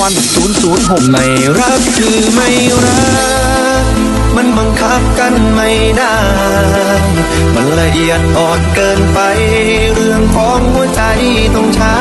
วัน006ไม่รักคือไม่รัก มันบังคับกันไม่ได้ มันละเอียดอ่อนเกินไป เรื่องของหัวใจต้องใช้